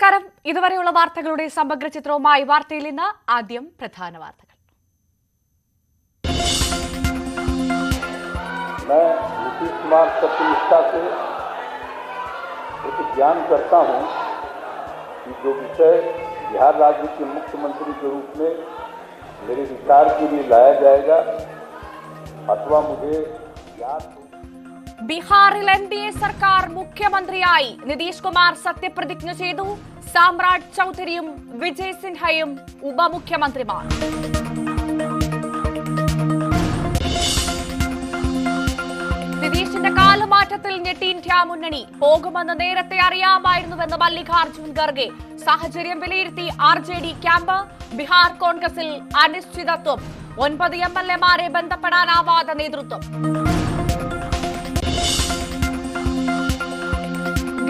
നമസ്കാരം ഇതുവരെയുള്ള വാർത്തകളുടെ സമഗ്ര ചിത്രവുമായി വാർത്തയിൽ നിന്ന് ആദ്യം പ്രധാന വാർത്തകൾ मैं नीतीश कुमार सत्यनिष्ठा से प्रतिज्ञान करता हूं कि जो विषय बिहार राज्य के मुख्यमंत्री के रूप में मेरे विचार के लिए लाया जाएगा अथवा मुझे ज्ञात हो ബീഹാറിൽ എൻ ഡി എ സർക്കാർ മുഖ്യമന്ത്രിയായി നിതീഷ് കുമാർ സത്യപ്രതിജ്ഞ ചെയ്തു സാമ്രാട് ചൌധരിയും വിജയ് സിൻഹയും ഉപമുഖ്യമന്ത്രിമാർ. നിതീഷിന്റെ കാലമാറ്റത്തിൽ ഞെട്ടി ഇന്ത്യ മുന്നണി. പോകുമെന്ന് നേരത്തെ അറിയാമായിരുന്നുവെന്ന് മല്ലികാർജുൻ ഖർഗെ. സാഹചര്യം വിലയിരുത്തി R J D camp Bihar കോൺഗ്രസിൽ അനിശ്ചിതത്വം. ഒൻപത് എം എൽ എമാരെ ബന്ധപ്പെടാനാവാതെ നേതൃത്വം.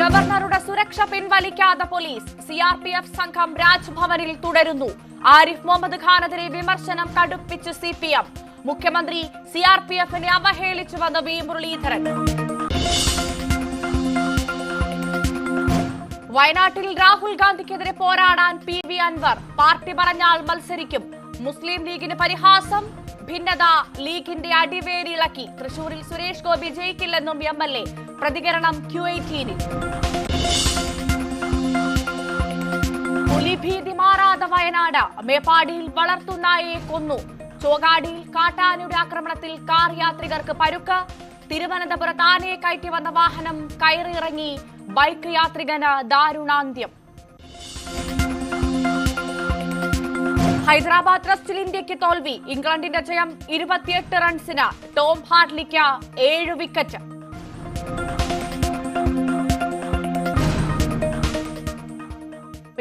ഗവർണറുടെ സുരക്ഷ പിൻവലിക്കാതെ police C R P F സംഘം രാജ്ഭവനിൽ തുടരുന്നു. ആരിഫ് മുഹമ്മദ് ഖാനെതിരെ വിമർശനം കടുപ്പിച്ച് സി പി എം മുഖ്യമന്ത്രി സി ആർ പി സിആർപിഎഫിനെ അവഹേളിച്ചുവെന്ന് വി മുരളീധരൻ വയനാട്ടിൽ രാഹുൽ ഗാന്ധിക്കെതിരെ പോരാടാൻ പി വി അൻവർ. പാർട്ടി പറഞ്ഞാൽ മത്സരിക്കും. മുസ്ലിം ലീഗിന് പരിഹാസം ഭിന്നത ലീഗിന്റെ അടിവേരിളക്കി. തൃശൂരിൽ സുരേഷ് ഗോപി ജയിക്കില്ലെന്നും എം എൽ എ. പ്രതികരണം ക്യു എയ്റ്റീനിൽ പുലിഭീതി മാറാതെ വയനാട് മേപ്പാടിയിൽ വളർത്തുന്നായെ കൊന്നു. ചോകാടിയിൽ കാട്ടാനയുടെ ആക്രമണത്തിൽ കാർ യാത്രികർക്ക് പരുക്ക്. തിരുവനന്തപുരത്ത് ആനയെ കയറ്റി വന്ന വാഹനം കയറിയിറങ്ങി ബൈക്ക് യാത്രികന് ദാരുണാന്ത്യം. ഹൈദരാബാദ് ടെസ്റ്റിൽ ഇന്ത്യയ്ക്ക് തോൽവി. ഇംഗ്ലണ്ടിന്റെ ജയം ഇരുപത്തിയെട്ട് റൺസിന് ടോം ഹാർട്ലിക്ക് ഏഴ് വിക്കറ്റ്.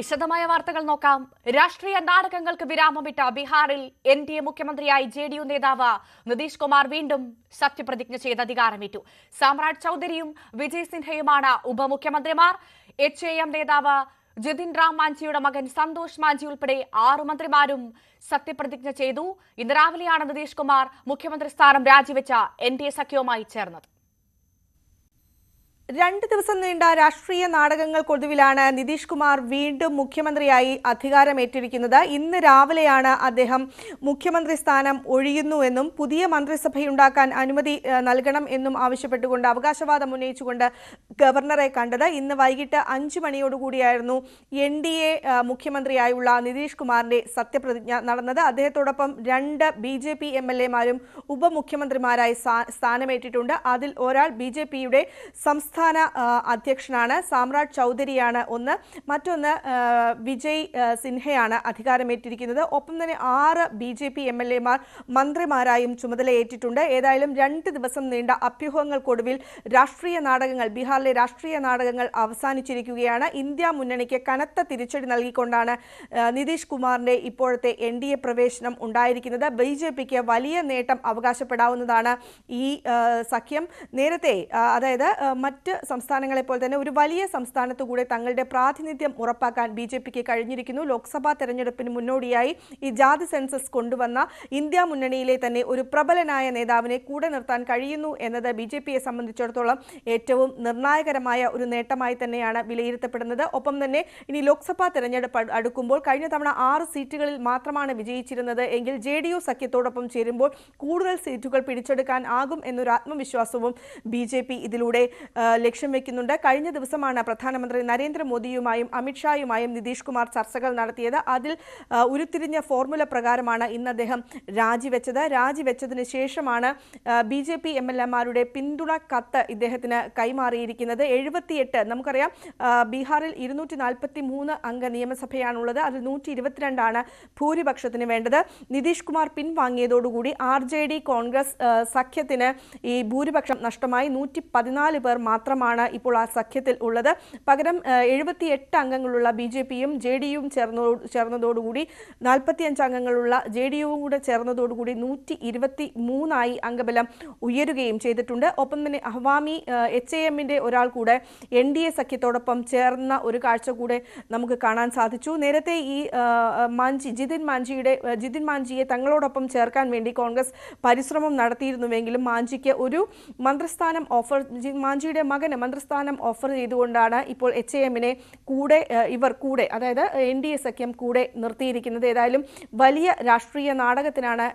വിശദമായ വാർത്തകൾ നോക്കാം. രാഷ്ട്രീയ നാടകങ്ങൾക്ക് വിരാമമിട്ട ബീഹാറിൽ എൻ ഡി എ മുഖ്യമന്ത്രിയായി ജെ ഡി യു നേതാവ് നിതീഷ് കുമാർ വീണ്ടും സത്യപ്രതിജ്ഞ ചെയ്ത് അധികാരമേറ്റു. സാമ്രാട് ചൌധരിയും വിജയ് സിൻഹയുമാണ് ഉപമുഖ്യമന്ത്രിമാർ. എച്ച് എ എം നേതാവ് ജിതിൻ റാം മാഞ്ചിയുടെ മകൻ സന്തോഷ് മാഞ്ചി ഉൾപ്പെടെ ആറു മന്ത്രിമാരും സത്യപ്രതിജ്ഞ ചെയ്തു. ഇന്ന് രാവിലെയാണ് നിതീഷ് കുമാർ മുഖ്യമന്ത്രി സ്ഥാനം രാജിവെച്ച എൻ ഡി എ സഖ്യവുമായി ചേർന്നത്. രണ്ട് ദിവസം നീണ്ട രാഷ്ട്രീയ നാടകങ്ങൾക്കൊടുവിലാണ് നിതീഷ് കുമാർ വീണ്ടും മുഖ്യമന്ത്രിയായി അധികാരമേറ്റിരിക്കുന്നത്. ഇന്ന് രാവിലെയാണ് അദ്ദേഹം മുഖ്യമന്ത്രി സ്ഥാനം ഒഴിയുന്നുവെന്നും പുതിയ മന്ത്രിസഭയുണ്ടാക്കാൻ അനുമതി നൽകണം എന്നും ആവശ്യപ്പെട്ടുകൊണ്ട് അവകാശവാദം ഉന്നയിച്ചുകൊണ്ട് ഗവർണറെ കണ്ടത് ഇന്ന് വൈകിട്ട് അഞ്ചു മണിയോടുകൂടിയായിരുന്നു എൻ ഡി എ മുഖ്യമന്ത്രിയായുള്ള നിതീഷ് കുമാറിന്റെ സത്യപ്രതിജ്ഞ നടന്നത്. അദ്ദേഹത്തോടൊപ്പം രണ്ട് B J P M L എമാരും ഉപമുഖ്യമന്ത്രിമാരായി സ്ഥാനമേറ്റിട്ടുണ്ട്. അതിൽ ഒരാൾ ബി ജെ പിയുടെ സംസ്ഥാന ആ, അധ്യക്ഷനാണ്. സാമ്രാട് ചൗധരിയാണ് ഒന്ന്. മറ്റൊന്ന് വിജയ് സിൻഹയാണ് അധികാരമേറ്റിരിക്കുന്നത്. ഒപ്പം തന്നെ ആറ് B J P M L എമാർ മന്ത്രിമാരായും ചുമതലയേറ്റിട്ടുണ്ട്. ഏതായാലും രണ്ട് ദിവസം നീണ്ട അഭ്യൂഹങ്ങൾക്കൊടുവിൽ രാഷ്ട്രീയ നാടകങ്ങൾ ബീഹാറിലെ രാഷ്ട്രീയ നാടകങ്ങൾ അവസാനിച്ചിരിക്കുകയാണ്. ഇന്ത്യ മുന്നണിക്ക് കനത്ത തിരിച്ചടി നൽകിക്കൊണ്ടാണ് നിതീഷ് കുമാറിന്റെ ഇപ്പോഴത്തെ എൻ ഡി എ പ്രവേശനം ഉണ്ടായിരിക്കുന്നത്. ബി ജെ പിക്ക് വലിയ നേട്ടം അവകാശപ്പെടാവുന്നതാണ് ഈ സഖ്യം. നേരത്തെ അതായത് ആ, മറ്റ് സംസ്ഥാനങ്ങളെ പോലെ തന്നെ ഒരു വലിയ സംസ്ഥാനത്തു കൂടെ തങ്ങളുടെ പ്രാതിനിധ്യം ഉറപ്പാക്കാൻ ബി ജെ പിക്ക് കഴിഞ്ഞിരിക്കുന്നു. ലോക്സഭാ തെരഞ്ഞെടുപ്പിന് മുന്നോടിയായി ഈ ജാതി സെൻസസ് കൊണ്ടുവന്ന ഇന്ത്യ മുന്നണിയിലെ തന്നെ ഒരു പ്രബലനായ നേതാവിനെ കൂടെ നിർത്താൻ കഴിയുന്നു എന്നത് ബി ജെ പിയെ സംബന്ധിച്ചിടത്തോളം ഏറ്റവും നിർണായകരമായ ഒരു നേട്ടമായി തന്നെയാണ് വിലയിരുത്തപ്പെടുന്നത്. ഒപ്പം തന്നെ ഇനി ലോക്സഭാ തെരഞ്ഞെടുപ്പ് അടുക്കുമ്പോൾ കഴിഞ്ഞ തവണ ആറ് സീറ്റുകളിൽ മാത്രമാണ് വിജയിച്ചിരുന്നത് എങ്കിൽ ജെ ഡി യു സഖ്യത്തോടൊപ്പം ചേരുമ്പോൾ കൂടുതൽ സീറ്റുകൾ പിടിച്ചെടുക്കാൻ ആകും എന്നൊരു ആത്മവിശ്വാസവും ബി ജെ പി ഇതിലൂടെ ലക്ഷ്യം വെക്കുന്നുണ്ട്. കഴിഞ്ഞ ദിവസമാണ് പ്രധാനമന്ത്രി നരേന്ദ്രമോദിയുമായും അമിത്ഷായുമായും നിതീഷ് കുമാർ ചർച്ചകൾ നടത്തിയത്. അതിൽ ഉരുത്തിരിഞ്ഞ ഫോർമുല പ്രകാരമാണ് ഇന്ന് അദ്ദേഹം രാജിവെച്ചത്. രാജിവെച്ചതിന് ശേഷമാണ് B J P M L എമാരുടെ പിന്തുണ കത്ത് ഇദ്ദേഹത്തിന് കൈമാറിയിരിക്കുന്നത്. എഴുപത്തിയെട്ട് നമുക്കറിയാം ബീഹാറിൽ ഇരുന്നൂറ്റി നാൽപ്പത്തി മൂന്ന് അംഗ നിയമസഭയാണുള്ളത്. അതിൽ നൂറ്റി ഇരുപത്തിരണ്ടാണ് ഭൂരിപക്ഷത്തിന് വേണ്ടത്. നിതീഷ് കുമാർ പിൻവാങ്ങിയതോടുകൂടി ആർ ജെ ഡി കോൺഗ്രസ് സഖ്യത്തിന് ഈ ഭൂരിപക്ഷം നഷ്ടമായി. നൂറ്റി പതിനാല് പേർ മാത്രമാണ് ഇപ്പോൾ ആ സഖ്യത്തിൽ ഉള്ളത്. പകരം എഴുപത്തിയെട്ട് അംഗങ്ങളുള്ള ബി ജെ പിയും ജെ ഡി യുവും ചേർന്നോ ചേർന്നതോടുകൂടി നാൽപ്പത്തിയഞ്ച് അംഗങ്ങളുള്ള ജെ ഡി യുവും കൂടെ ചേർന്നതോടുകൂടി നൂറ്റി ഇരുപത്തി മൂന്നായി അംഗബലം ഉയരുകയും ചെയ്തിട്ടുണ്ട്. ഒപ്പം തന്നെ അഹ്വാമി എച്ച് എ എമ്മിന്റെ ഒരാൾ കൂടെ എൻ ഡി എ സഖ്യത്തോടൊപ്പം ചേർന്ന ഒരു കാഴ്ച കൂടെ നമുക്ക് കാണാൻ സാധിച്ചു. നേരത്തെ ഈ മാഞ്ചി ജിതിൻ മാഞ്ചിയുടെ ജിതിൻ മാഞ്ചിയെ തങ്ങളോടൊപ്പം ചേർക്കാൻ വേണ്ടി കോൺഗ്രസ് പരിശ്രമം നടത്തിയിരുന്നുവെങ്കിലും മാഞ്ചിക്ക് ഒരു മന്ത്രിസ്ഥാനം ഓഫർ മാഞ്ചിയുടെ മകന് മന്ത്രിസ്ഥാനം ഓഫർ ചെയ്തുകൊണ്ടാണ് ഇപ്പോൾ എച്ച് എമ്മിനെ കൂടെ ഇവർ കൂടെ അതായത് എൻ ഡി എ സഖ്യം കൂടെ നിർത്തിയിരിക്കുന്നത്. ഏതായാലും വലിയ രാഷ്ട്രീയ നാടകത്തിനാണ്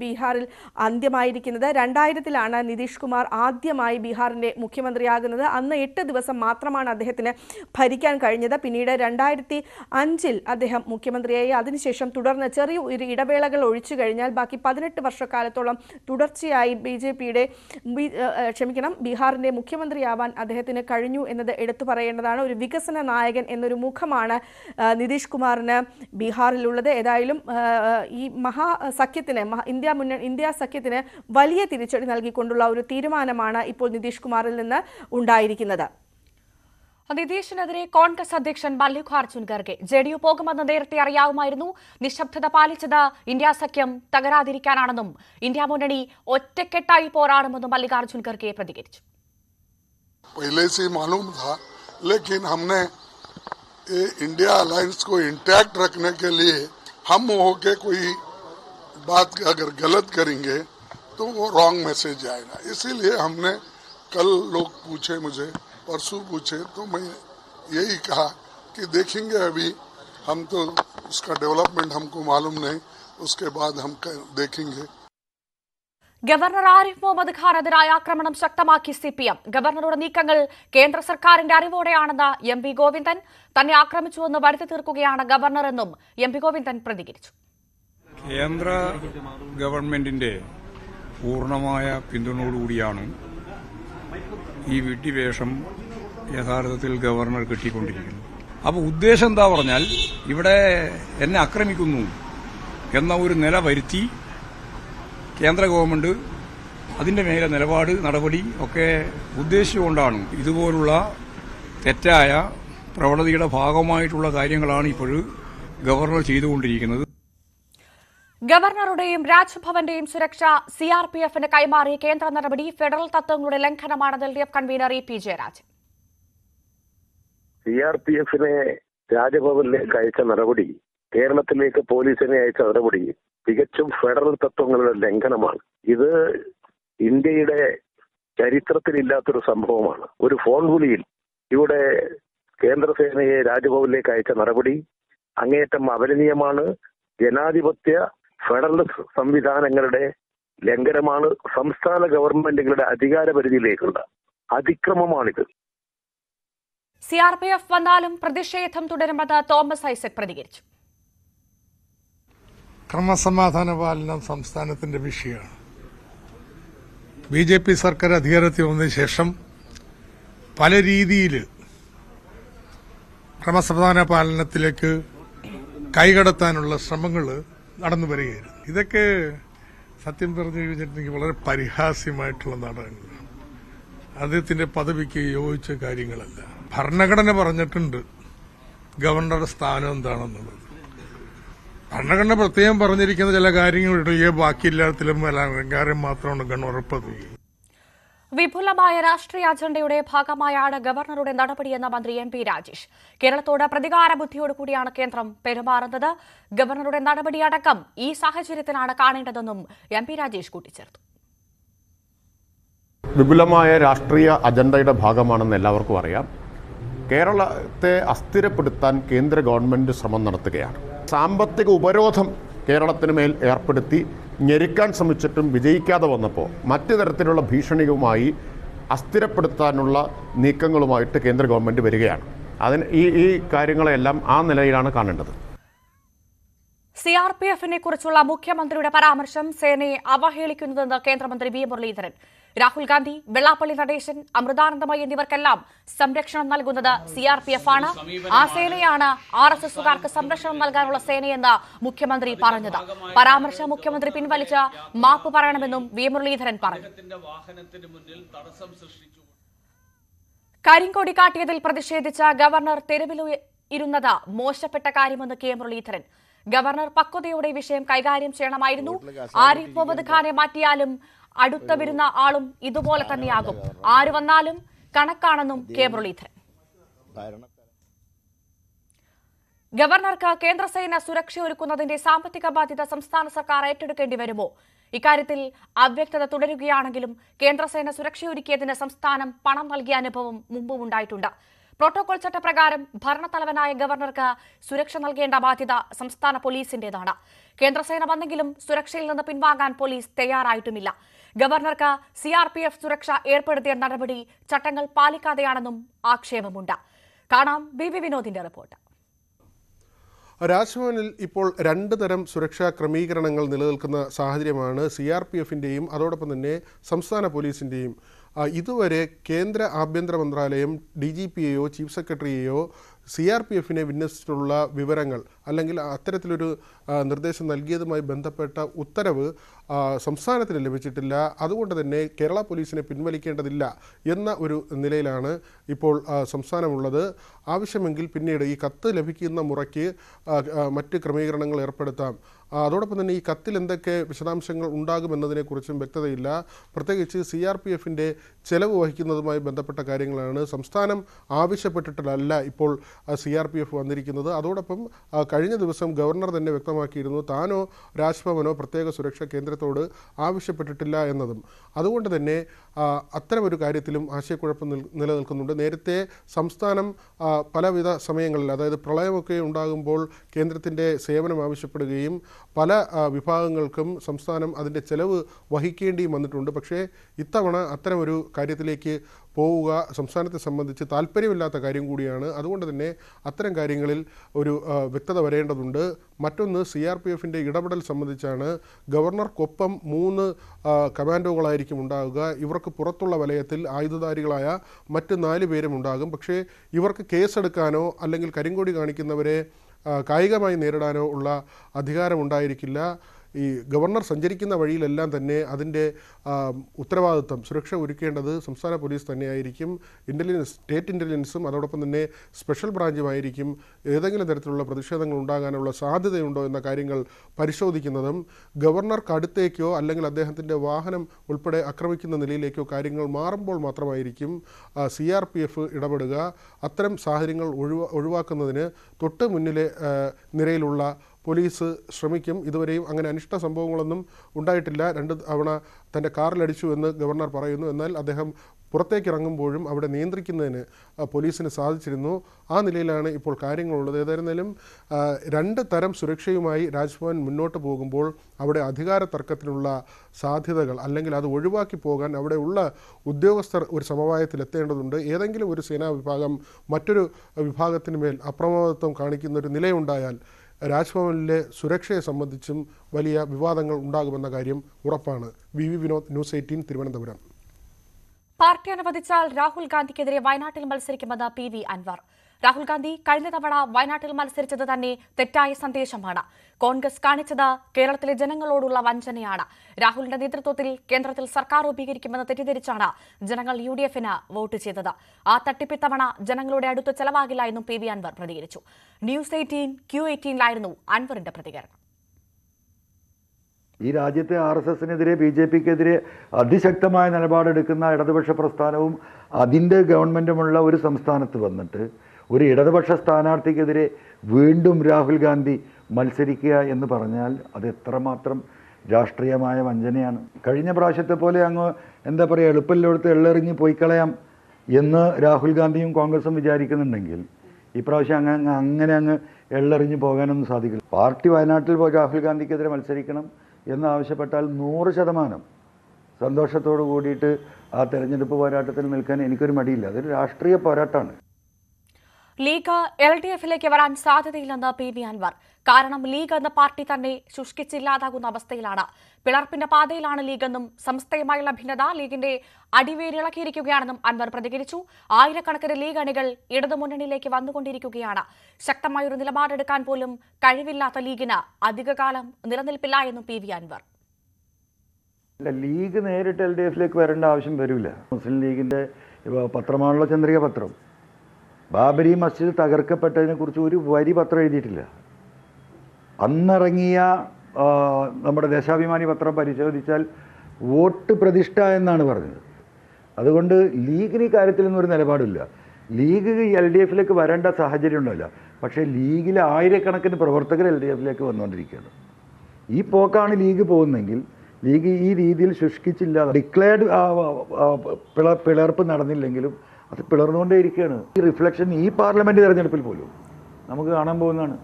ബീഹാറിൽ അന്ത്യമായിരിക്കുന്നത്. രണ്ടായിരത്തിലാണ് നിതീഷ് കുമാർ ആദ്യമായി ബീഹാറിന്റെ മുഖ്യമന്ത്രിയാകുന്നത്. അന്ന് എട്ട് ദിവസം മാത്രമാണ് അദ്ദേഹത്തിന് ഭരിക്കാൻ കഴിഞ്ഞത്. പിന്നീട് രണ്ടായിരത്തി അഞ്ചിൽ അദ്ദേഹം മുഖ്യമന്ത്രിയായി. അതിനുശേഷം തുടർന്ന് ചെറിയ ഒരു ഇടവേളകൾ ഒഴിച്ചു കഴിഞ്ഞാൽ ബാക്കി പതിനെട്ട് വർഷക്കാലത്തോളം തുടർച്ചയായി ബി ജെ പിയുടെ ക്ഷമിക്കണം ബീഹാറിന്റെ മുഖ്യമന്ത്രിയാവാൻ അദ്ദേഹത്തിന് കഴിഞ്ഞു എന്നത് എടുത്തു പറയേണ്ടതാണ്. ഒരു വികസന നായകൻ എന്നൊരു മുഖമാണ് നിതീഷ് കുമാറിന് ബീഹാറിലുള്ളത്. ഏതായാലും ഈ മഹാസഖ്യത്തിന് ഇന്ത്യ മുന്ന ഇന്ത്യ സഖ്യത്തിന് വലിയ തിരിച്ചടി നൽകിക്കൊണ്ടുള്ള ഒരു തീരുമാനമാണ് ഇപ്പോൾ നിതീഷ് കുമാറിൽ നിന്ന് ഉണ്ടായിരിക്കുന്നത്. നിതീഷിനെതിരെ കോൺഗ്രസ് അധ്യക്ഷൻ Mallikarjun Kharge. J D U പോകുമെന്ന് നേരത്തെ അറിയാവുമായിരുന്നു. നിശബ്ദത പാലിച്ചത് ഇന്ത്യ സഖ്യം തകരാതിരിക്കാനാണെന്നും ഇന്ത്യ മുന്നണി ഒറ്റക്കെട്ടായി പോരാടുമെന്നും മല്ലികാർജുൻ ഖർഗെ പ്രതികരിച്ചു. पहले से मालूम था, लेकिन हमने ये इंडिया अलायंस को इंटैक्ट रखने के लिए हम होके कोई बात अगर गलत करेंगे तो वो रॉन्ग मैसेज आएगा। इसीलिए हमने कल लोग पूछे मुझे, परसों पूछे तो मैं यही कहा कि देखेंगे अभी हम तो उसका डेवलपमेंट हमको मालूम नहीं, उसके बाद हम देखेंगे। ഗവർണർ ആരിഫ് മുഹമ്മദ് ഖാൻ ഖാനെതിരായ ആക്രമണം ശക്തമാക്കി സി പി എം ഗവർണറുടെ നീക്കങ്ങൾ കേന്ദ്ര സർക്കാരിന്റെ അറിവോടെയാണെന്ന് എം പി ഗോവിന്ദൻ തന്നെ ആക്രമിച്ചുവെന്ന് വരുത്തി തീർക്കുകയാണ് ഗവർണറെന്നും എം പി ഗോവിന്ദൻ പ്രതികരിച്ചു. കേന്ദ്ര ഗവൺമെന്റിന്റെ പൂർണമായ പിന്തുണയോടുകൂടിയാണ് ഈ വിഡ്ഢിവേഷം യഥാർത്ഥത്തിൽ ഗവർണർ കിട്ടിക്കൊണ്ടിരിക്കുന്നത്. അപ്പോൾ ഉദ്ദേശം എന്താ പറഞ്ഞാൽ ഇവിടെ എന്നെ ആക്രമിക്കുന്നു എന്ന ഒരു നില വരുത്തി കേന്ദ്ര ഗവൺമെന്റ് അതിന്റെ മേലെ നിലപാട് നടപടി ഒക്കെ ഉദ്ദേശിച്ചുകൊണ്ടാണ് ഇതുപോലുള്ള തെറ്റായ പ്രവണതയുടെ ഭാഗമായിട്ടുള്ള കാര്യങ്ങളാണ് ഇപ്പോൾ ഗവർണർ ചെയ്തുകൊണ്ടിരിക്കുന്നത്. ഗവർണറുടെയും രാജ്ഭവന്റെയും സുരക്ഷ സി ആർ പി എഫിന് കൈമാറിയ കേന്ദ്ര നടപടി ഫെഡറൽ തത്വങ്ങളുടെ ലംഘനമാണെന്ന് L D F convener E P Jayarajan. C R P എഫിനെ രാജഭവനിലേക്ക് അയച്ച നടപടി കേരളത്തിലേക്ക് പോലീസിനെ അയച്ച നടപടി തികച്ചും ഫെഡറൽ തത്വങ്ങളുടെ ലംഘനമാണ്. ഇത് ഇന്ത്യയുടെ ചരിത്രത്തിലില്ലാത്തൊരു സംഭവമാണ്. ഒരു ഫോൺ വിളിയിൽ ഇവിടെ കേന്ദ്രസേനയെ രാജ്ഭവനിലേക്ക് അയച്ച നടപടി അങ്ങേയറ്റം അപലനീയമാണ്. ജനാധിപത്യ ഫെഡറൽ സംവിധാനങ്ങളുടെ ലംഘനമാണ്. സംസ്ഥാന ഗവൺമെന്റുകളുടെ അധികാര പരിധിയിലേക്കുള്ള അതിക്രമമാണിത്. സി ആർ പി എഫ് വന്നാലും പ്രതിഷേധം തുടരുമെന്ന് തോമസ് ഐസക് പ്രതികരിച്ചു. ക്രമസമാധാന പാലനം സംസ്ഥാനത്തിന്റെ വിഷയമാണ്. ബി ജെ പി സർക്കാർ അധികാരത്തിൽ വന്നതിന് ശേഷം പല രീതിയിൽ ക്രമസമാധാന പാലനത്തിലേക്ക് കൈകടത്താനുള്ള ശ്രമങ്ങൾ നടന്നു വരികയായിരുന്നു. ഇതൊക്കെ സത്യം പറഞ്ഞു കഴിഞ്ഞിട്ടുണ്ടെങ്കിൽ വളരെ പരിഹാസ്യമായിട്ടുള്ള നാടകങ്ങളാണ്. അദ്ദേഹത്തിന്റെ പദവിക്ക് യോജിച്ച കാര്യങ്ങളല്ല. ഭരണഘടന പറഞ്ഞിട്ടുണ്ട് ഗവർണറുടെ സ്ഥാനം എന്താണെന്നുള്ളത്. ഭരണഘടന പ്രത്യേകം പറഞ്ഞിരിക്കുന്ന ചില കാര്യങ്ങളിടയെ ബാക്കിയില്ലാത്തിലും അലങ്കാരം മാത്രമാണ് പദവി വിപുലമായ രാഷ്ട്രീയ അജണ്ടയുടെ ഭാഗമായാണ് ഗവർണറുടെ നടപടിയെന്ന മന്ത്രി എം പി രാജേഷ്. കേരളത്തോട് പ്രതികാര ബുദ്ധിയോടുകൂടിയാണ് കേന്ദ്രം പെരുമാറുന്നത്. ഗവർണറുടെ നടപടിയടക്കം ഈ സാഹചര്യത്തിലാണ് കാണേണ്ടതെന്നും എം പി രാജേഷ് കൂട്ടിച്ചേർത്തു. വിപുലമായ രാഷ്ട്രീയ അജണ്ടയുടെ ഭാഗമാണെന്ന് എല്ലാവർക്കും അറിയാം. കേരളത്തെ അസ്ഥിരപ്പെടുത്താൻ കേന്ദ്ര ഗവൺമെന്റ് ശ്രമം നടത്തുകയാണ്. സാമ്പത്തിക ഉപരോധം കേരളത്തിന് മേൽ ഏർപ്പെടുത്തി ഞെരുക്കാൻ ശ്രമിച്ചിട്ടും വിജയിക്കാതെ വന്നപ്പോൾ മറ്റു തരത്തിലുള്ള ഭീഷണിയുമായി അസ്ഥിരപ്പെടുത്താനുള്ള നീക്കങ്ങളുമായിട്ട് കേന്ദ്ര ഗവൺമെന്റ് വരികയാണ്. അതിന് ഈ ഈ കാര്യങ്ങളെല്ലാം ആ നിലയിലാണ് കാണേണ്ടത്. സി ആർ പി എഫിനെ കുറിച്ചുള്ള മുഖ്യമന്ത്രിയുടെ പരാമർശം സേനയെ അവഹേളിക്കുന്നതെന്ന് കേന്ദ്രമന്ത്രി വി മുരളീധരൻ. രാഹുൽ ഗാന്ധി വെള്ളാപ്പള്ളി നടേശൻ അമൃതാനന്ദമയി എന്നിവർക്കെല്ലാം സംരക്ഷണം നൽകുന്നത് സി ആർ പി എഫ് ആണ്. ആ സേനയാണ് ആർ എസ് എസുകാർക്ക് സംരക്ഷണം നൽകാനുള്ള സേനയെന്ന് മുഖ്യമന്ത്രി പറഞ്ഞത്. പരാമർശം മുഖ്യമന്ത്രി പിൻവലിച്ച് മാപ്പ് പറയണമെന്നും വി. മുരളീധരൻ പറഞ്ഞു. കരിങ്കൊടി കാട്ടിയതിൽ പ്രതിഷേധിച്ച ഗവർണർ തെരുവിൽ ഇരുന്നത് മോശപ്പെട്ട കാര്യമെന്ന് കെ. മുരളീധരൻ. ഗവർണർ പക്വതയോടെ വിഷയം കൈകാര്യം ചെയ്യണമായിരുന്നു. ആരിഫ് മുഹമ്മദ് ഖാനെ മാറ്റിയാലും അടുത്ത വരുന്ന ആളും ഇതുപോലെ തന്നെയാകും. ആര് വന്നാലും കണക്കാണെന്നും കെ മുരളീധരൻ. ഗവർണർക്ക് കേന്ദ്രസേന സുരക്ഷ ഒരുക്കുന്നതിന്റെ സാമ്പത്തിക ബാധ്യത സംസ്ഥാന സർക്കാർ ഏറ്റെടുക്കേണ്ടി വരുമോ? ഇക്കാര്യത്തിൽ അവ്യക്തത തുടരുകയാണെങ്കിലും കേന്ദ്രസേന സുരക്ഷയൊരുക്കിയതിന് സംസ്ഥാനം പണം നൽകിയ അനുഭവം മുമ്പും ഉണ്ടായിട്ടുണ്ട്. പ്രോട്ടോകോൾ ചട്ടപ്രകാരം ഭരണത്തലവനായ ഗവർണർക്ക് സുരക്ഷ നൽകേണ്ട ബാധ്യത സംസ്ഥാന പോലീസിന്റേതാണ്. കേന്ദ്രസേന വന്നെങ്കിലും സുരക്ഷയിൽ നിന്ന് പിൻവാങ്ങാൻ പോലീസ് തയ്യാറായിട്ടുമില്ല. ഗവർണർക്ക് സി ആർ പി എഫ് സുരക്ഷ ഏർപ്പെടുത്തിയ നടപടി ചട്ടങ്ങൾ പാലിക്കാതെയാണെന്നും ആക്ഷേപമുണ്ട്. കാണാം ബി വി വിനോദിന്റെ റിപ്പോർട്ട്. രാജ്ഭവനിൽ ഇപ്പോൾ രണ്ട് തരം സുരക്ഷാ ക്രമീകരണങ്ങൾ നിലനിൽക്കുന്ന സാഹചര്യമാണ് സി ആർ പി എഫിന്റെയും അതോടൊപ്പം തന്നെ സംസ്ഥാന പോലീസിന്റെയും ഇതുവരെ കേന്ദ്ര ആഭ്യന്തര മന്ത്രാലയം ഡി ജി പിയെയോ ചീഫ് സെക്രട്ടറിയെയോ സി ആർ പി എഫിനെ വിന്യസിച്ചിട്ടുള്ള വിവരങ്ങൾ അല്ലെങ്കിൽ അത്തരത്തിലൊരു നിർദ്ദേശം നൽകിയതുമായി ബന്ധപ്പെട്ട ഉത്തരവ് സംസ്ഥാനത്തിന് ലഭിച്ചിട്ടില്ല. അതുകൊണ്ട് തന്നെ കേരള പോലീസിനെ പിൻവലിക്കേണ്ടതില്ല എന്ന ഒരു നിലയിലാണ് ഇപ്പോൾ സംസ്ഥാനമുള്ളത്. ആവശ്യമെങ്കിൽ പിന്നീട് ഈ കത്ത് ലഭിക്കുന്ന മുറയ്ക്ക് മറ്റ് ക്രമീകരണങ്ങൾ ഏർപ്പെടുത്താം. അതോടൊപ്പം തന്നെ ഈ കത്തിൽ എന്തൊക്കെ വിശദാംശങ്ങൾ ഉണ്ടാകുമെന്നതിനെക്കുറിച്ചും വ്യക്തതയില്ല. പ്രത്യേകിച്ച് സി ആർ പി എഫിന്റെ ചെലവ് വഹിക്കുന്നതുമായി ബന്ധപ്പെട്ട കാര്യങ്ങളാണ് സംസ്ഥാനം ആവശ്യപ്പെട്ടിട്ടല്ല ഇപ്പോൾ സി ആർ പി എഫ് വന്നിരിക്കുന്നത്. അതോടൊപ്പം കഴിഞ്ഞ ദിവസം ഗവർണർ തന്നെ വ്യക്തമാക്കിയിരുന്നു. താനോ രാജ്ഭവനോ പ്രത്യേക സുരക്ഷാ കേന്ദ്രത്തോട് ആവശ്യപ്പെട്ടിട്ടില്ല എന്നതും. അതുകൊണ്ട് തന്നെ അത്തരമൊരു കാര്യത്തിലും ആശയക്കുഴപ്പം നിൽ- നിലനിൽക്കുന്നുണ്ട്. നേരത്തെ സംസ്ഥാനം പലവിധ സമയങ്ങളിൽ അതായത് പ്രളയമൊക്കെ ഉണ്ടാകുമ്പോൾ കേന്ദ്രത്തിന്റെ സേവനം ആവശ്യപ്പെടുകയും പല വിഭാഗങ്ങൾക്കും സംസ്ഥാനം അതിന്റെ ചെലവ് വഹിക്കേണ്ടിയും വന്നിട്ടുണ്ട്. പക്ഷേ ഇത്തവണ അത്തരമൊരു കാര്യത്തിലേക്ക് പോവുക സംസ്ഥാനത്തെ സംബന്ധിച്ച് താല്പര്യമില്ലാത്ത കാര്യം കൂടിയാണ്. അതുകൊണ്ട് തന്നെ അത്തരം കാര്യങ്ങളിൽ ഒരു വ്യക്തത വരേണ്ടതുണ്ട്. മറ്റൊന്ന് സി ആർ പി എഫിന്റെ ഇടപെടൽ സംബന്ധിച്ചാണ് ഗവർണർക്കൊപ്പം മൂന്ന് കമാൻഡോകളായിരിക്കും ഉണ്ടാവുക. ഇവർക്ക് പുറത്തുള്ള വലയത്തിൽ ആയുധധാരികളായ മറ്റ് നാല് പേരും ഉണ്ടാകും. പക്ഷേ ഇവർക്ക് കേസെടുക്കാനോ അല്ലെങ്കിൽ കരിങ്കൊടി കാണിക്കുന്നവരെ കായികമായി നേരിടാനോ ഉള്ള അധികാരമുണ്ടായിരിക്കില്ല ഈ ഗവർണർ സഞ്ചരിക്കുന്ന വഴിയിലെല്ലാം തന്നെ അതിന്റെ ഉത്തരവാദിത്വം സുരക്ഷ ഒരുക്കേണ്ടത് സംസ്ഥാന പോലീസ് തന്നെയായിരിക്കും. ഇന്റലിജൻസ് സ്റ്റേറ്റ് ഇന്റലിജൻസും അതോടൊപ്പം തന്നെ സ്പെഷ്യൽ ബ്രാഞ്ചുമായിരിക്കും ഏതെങ്കിലും തരത്തിലുള്ള പ്രതിഷേധങ്ങൾ ഉണ്ടാകാനുള്ള സാധ്യതയുണ്ടോ എന്ന കാര്യങ്ങൾ പരിശോധിക്കുന്നതും ഗവർണർക്ക് അടുത്തേക്കോ അല്ലെങ്കിൽ അദ്ദേഹത്തിന്റെ വാഹനം ഉൾപ്പെടെ ആക്രമിക്കുന്ന നിലയിലേക്കോ കാര്യങ്ങൾ മാറുമ്പോൾ മാത്രമായിരിക്കും സി ആർ പി എഫ് ഇടപെടുക. അത്തരം സാഹചര്യങ്ങൾ ഒഴിവ ഒഴിവാക്കുന്നതിന് തൊട്ട് മുന്നിലെ നിരയിലുള്ള പോലീസ് ശ്രമിക്കും. ഇതുവരെയും അങ്ങനെ അനിഷ്ട സംഭവങ്ങളൊന്നും ഉണ്ടായിട്ടില്ല. രണ്ട് തവണ തന്റെ കാറിലടിച്ചു എന്ന് ഗവർണർ പറയുന്നു. എന്നാൽ അദ്ദേഹം പുറത്തേക്ക് ഇറങ്ങുമ്പോഴും അവിടെ നിയന്ത്രിക്കുന്നതിന് പോലീസിന് സാധിച്ചിരുന്നു. ആ നിലയിലാണ് ഇപ്പോൾ കാര്യങ്ങളുള്ളത്. ഏതായിരുന്നാലും രണ്ട് തരം സുരക്ഷയുമായി രാജ്ഭവൻ മുന്നോട്ട് പോകുമ്പോൾ അവിടെ അധികാര തർക്കത്തിനുള്ള സാധ്യതകൾ അല്ലെങ്കിൽ അത് ഒഴിവാക്കി പോകാൻ അവിടെയുള്ള ഉദ്യോഗസ്ഥർ ഒരു സമവായത്തിലെത്തേണ്ടതുണ്ട്. ഏതെങ്കിലും ഒരു സേനാ വിഭാഗം മറ്റൊരു വിഭാഗത്തിന് മേൽ അപ്രമാദത്വം കാണിക്കുന്ന ഒരു നിലയുണ്ടായാൽ രാജ്ഭവനിലെ സുരക്ഷയെ സംബന്ധിച്ചും വലിയ വിവാദങ്ങൾ ഉണ്ടാകുമെന്ന കാര്യം ഉറപ്പാണ്. V V Vinod news eighteen Thiruvananthapuram. Party അനുവദിച്ചാൽ രാഹുൽ ഗാന്ധിക്കെതിരെ വയനാട്ടിൽ മത്സരിക്കുമെന്ന് പി വി അൻവർ. രാഹുൽ ഗാന്ധി കഴിഞ്ഞ തവണ വയനാട്ടിൽ മത്സരിച്ചത് തന്നെ തെറ്റായ സന്ദേശമാണ്. കോൺഗ്രസ് കാണിച്ചത് കേരളത്തിലെ ജനങ്ങളോടുള്ള വഞ്ചനയാണ്. രാഹുലിന്റെ നേതൃത്വത്തിൽ കേന്ദ്രത്തിൽ സർക്കാർ രൂപീകരിക്കുമെന്ന് തെറ്റിദ്ധരിച്ചാണ് ജനങ്ങൾ യു ഡി എഫിന് വോട്ട് ചെയ്തത്. ആ തട്ടിപ്പിത്തവണ ജനങ്ങളുടെ അടുത്ത് ചെലവാകില്ല എന്നും പി വി അൻവർ പ്രതികരിച്ചു. ന്യൂസ് എയ്റ്റീൻ ക്യൂ എയ്റ്റീനിലായിരുന്നു അൻവറിന്റെ പ്രതികരണം. ഈ രാജ്യത്തെ ആർ എസ് എസിനെതിരെ ബി ജെ പിക്കെതിരെ അതിശക്തമായ നിലപാടെടുക്കുന്ന ഇടതുപക്ഷ പ്രസ്ഥാനവും അതിന്റെ ഗവൺമെന്റുമുള്ള ഒരു സംസ്ഥാനത്ത് വന്നിട്ട് ഒരു ഇടതുപക്ഷ സ്ഥാനാർത്ഥിക്കെതിരെ വീണ്ടും രാഹുൽ ഗാന്ധി മത്സരിക്കുക എന്ന് പറഞ്ഞാൽ അത് എത്രമാത്രം രാഷ്ട്രീയമായ വഞ്ചനയാണ്. കഴിഞ്ഞ പ്രാവശ്യത്തെ പോലെ അങ്ങ് എന്താ പറയുക എളുപ്പമില്ലെടുത്ത് എള്ളെറിഞ്ഞ് പോയി കളയാം എന്ന് രാഹുൽ ഗാന്ധിയും കോൺഗ്രസും വിചാരിക്കുന്നുണ്ടെങ്കിൽ ഇപ്രാവശ്യം അങ്ങ് അങ്ങ് അങ്ങനെ അങ്ങ് എള്ളെറിഞ്ഞ് പോകാനൊന്നും സാധിക്കില്ല. പാർട്ടി വയനാട്ടിൽ പോയി രാഹുൽ ഗാന്ധിക്കെതിരെ മത്സരിക്കണം എന്ന് ആവശ്യപ്പെട്ടാൽ നൂറ് ശതമാനം സന്തോഷത്തോടു കൂടിയിട്ട് ആ തെരഞ്ഞെടുപ്പ് പോരാട്ടത്തിൽ നിൽക്കാൻ എനിക്കൊരു മടിയില്ല. അതൊരു രാഷ്ട്രീയ പോരാട്ടമാണ്. ലീഗ് എൽ ഡി എഫിലേക്ക് വരാൻ സാധ്യതയില്ലെന്ന് പി വി അൻവർ. കാരണം ലീഗ് എന്ന പാർട്ടി തന്നെ ശുഷ്കിച്ചില്ലാതാകുന്ന അവസ്ഥയിലാണ്. പിളർപ്പിന്റെ പാതയിലാണ് ലീഗെന്നും സംസ്ഥയുമായുള്ള ഭിന്നത ലീഗിന്റെ അടിവേരിളക്കിയിരിക്കുകയാണെന്നും അൻവർ പ്രതികരിച്ചു. ആയിരക്കണക്കിന് ലീഗ് അണികൾ ഇടതുമുന്നണിയിലേക്ക് വന്നുകൊണ്ടിരിക്കുകയാണ്. ശക്തമായൊരു നിലപാടെടുക്കാൻ പോലും കഴിവില്ലാത്ത ലീഗിന് അധികകാലം നിലനിൽപ്പില്ല എന്നും പി വി അൻവർ. ലീഗ് നേരിട്ട് എൽ ഡി എഫിലേക്ക് വരേണ്ട ആവശ്യം വരില്ല മുസ്ലിം ലീഗിന്റെ പത്രമാണല്ലോ ചന്ദ്രിക പത്രം ബാബരി മസ്ജിദ് തകർക്കപ്പെട്ടതിനെ കുറിച്ച് ഒരു വരി പത്രം എഴുതിയിട്ടില്ല. അന്നിറങ്ങിയ നമ്മുടെ ദേശാഭിമാനി പത്രം പരിശോധിച്ചാൽ വോട്ട് പ്രതിഷ്ഠ എന്നാണ് പറഞ്ഞത്. അതുകൊണ്ട് ലീഗിന് ഈ കാര്യത്തിലൊന്നും ഒരു നിലപാടില്ല. ലീഗ് എൽ ഡി എഫിലേക്ക് വരേണ്ട സാഹചര്യം ഉണ്ടല്ല പക്ഷേ ലീഗിലെ ആയിരക്കണക്കിന് പ്രവർത്തകർ എൽ ഡി എഫിലേക്ക് വന്നുകൊണ്ടിരിക്കുകയാണ്. ഈ പോക്കാണ് ലീഗ് പോകുന്നതെങ്കിൽ ലീഗ് ഈ രീതിയിൽ ശുഷ്കിച്ചില്ല ഡിക്ലെയർഡ് പിള പിളർപ്പ് നടന്നില്ലെങ്കിലും അത് പിളർന്നുകൊണ്ടേ ഇരിക്കുകയാണ്. ഈ റിഫ്ലക്ഷൻ ഈ പാർലമെന്റ് തെരഞ്ഞെടുപ്പിൽ പോലും നമുക്ക് കാണാൻ പോകുന്നതാണ്.